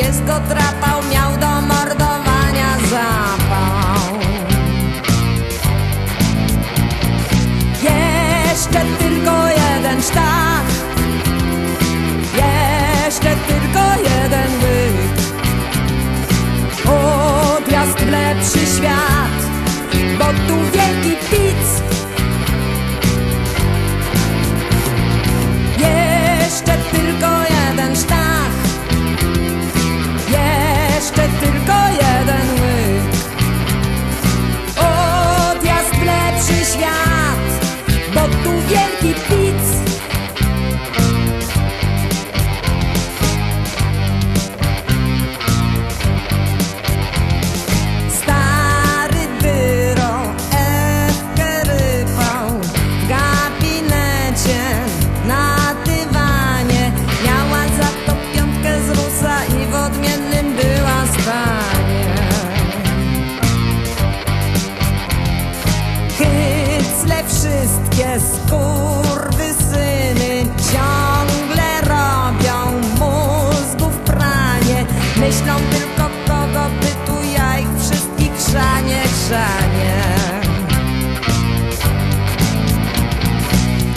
pies go trapał, miał do mordowania zapał. Jeszcze tylko jeden sztach, jeszcze tylko jeden łyk. Odjazd w lepszy świat. Wszystkie skurwysyny Ciągle robią mózgów pranie. Myślą tylko kogo by tu ja ich wszystkich chrzanie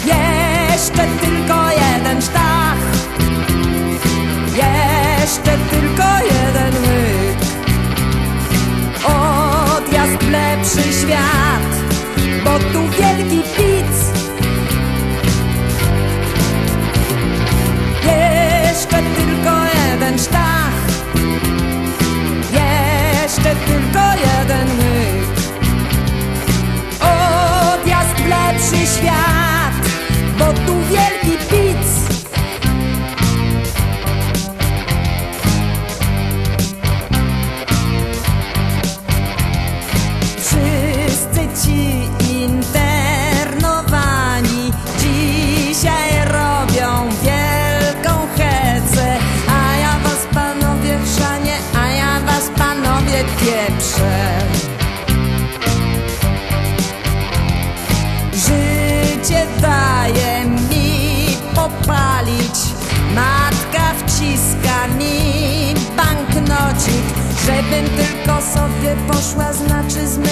Jeszcze tylko jeden sztach. Jeszcze tylko jeden łyk. Odjazd w lepszy świat Bo tu wielki pic dzisiaj robią wielką hecę, a ja was panowie chrzanie, a ja was panowie pieprzę. Życie daje mi popalić, matka wciska mi banknocik, żebym tylko sobie poszła, znaczy dobroci.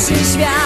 lepszy świat.